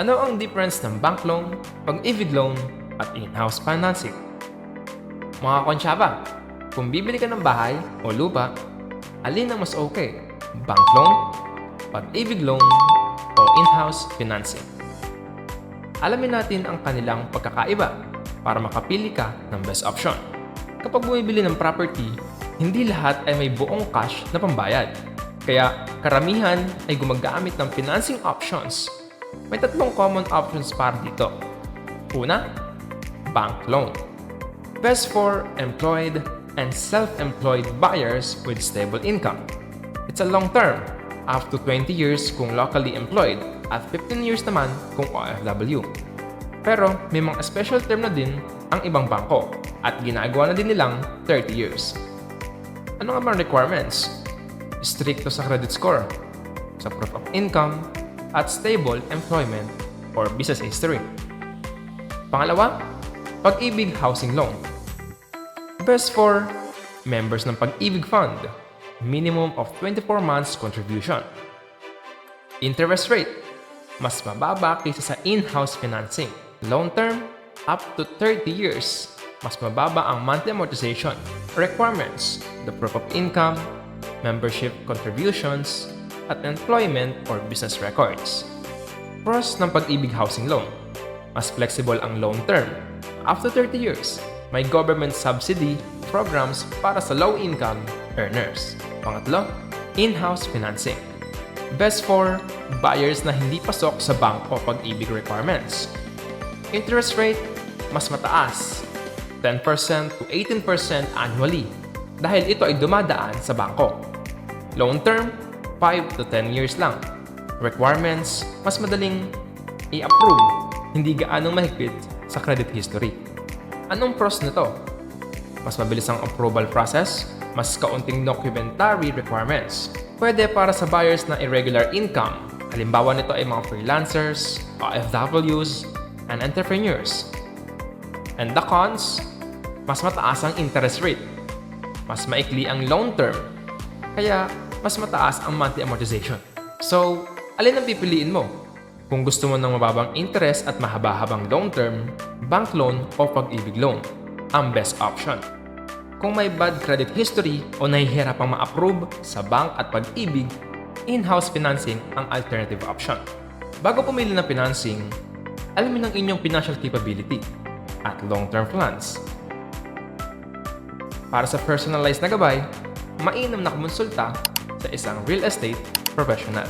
Ano ang difference ng bank loan, pag-ibig loan, at in-house financing? Mga konsyaba, kung bibili ka ng bahay o lupa, alin ang mas okay? Bank loan, pag-ibig loan, o in-house financing? Alamin natin ang kanilang pagkakaiba para makapili ka ng best option. Kapag bumibili ng property, hindi lahat ay may buong cash na pambayad. Kaya karamihan ay gumagamit ng financing options. May tatlong common options para dito. Una, bank loan. Best for employed and self-employed buyers with stable income. It's a long term, up to 20 years kung locally employed at 15 years naman kung OFW. Pero may mga special term na din ang ibang bangko at ginagawa na din nilang 30 years. Ano nga ang requirements? Stricto sa credit score, sa proof of income, at stable employment or business history. Pangalawa, pag-ibig housing loan. Best for members ng pag-ibig fund, minimum of 24 months contribution. Interest rate, mas mababa kaysa sa in-house financing. Long term, up to 30 years. Mas mababa ang monthly amortization. Requirements, the proof of income, membership contributions, at employment or business records. Pros ng pag-ibig housing loan. Mas flexible ang loan term. After 30 years, may government subsidy programs para sa low-income earners. Pangatlo, in-house financing. Best for buyers na hindi pasok sa bank o pag-ibig requirements. Interest rate, mas mataas, 10% to 18% annually dahil ito ay dumadaan sa bangko. Loan term, 5 to 10 years lang. Requirements, mas madaling i-approve, hindi gaanong mahigpit sa credit history. Anong pros nito? Mas mabilis ang approval process, mas kaunting documentary requirements. Pwede para sa buyers na irregular income. Halimbawa nito ay mga freelancers, OFWs, and entrepreneurs. And the cons, mas mataas ang interest rate. Mas maikli ang loan term. Kaya mas mataas ang monthly amortization. So, alin ang pipiliin mo? Kung gusto mo ng mababang interest at mahaba-habang long term, bank loan o pag-ibig loan, ang best option. Kung may bad credit history o nahihirapang ma-approve sa bank at pag-ibig, in-house financing ang alternative option. Bago pumili ng financing, alamin ang inyong financial capability at long-term plans. Para sa personalized na gabay, mainam na kumonsulta sa isang real estate professional.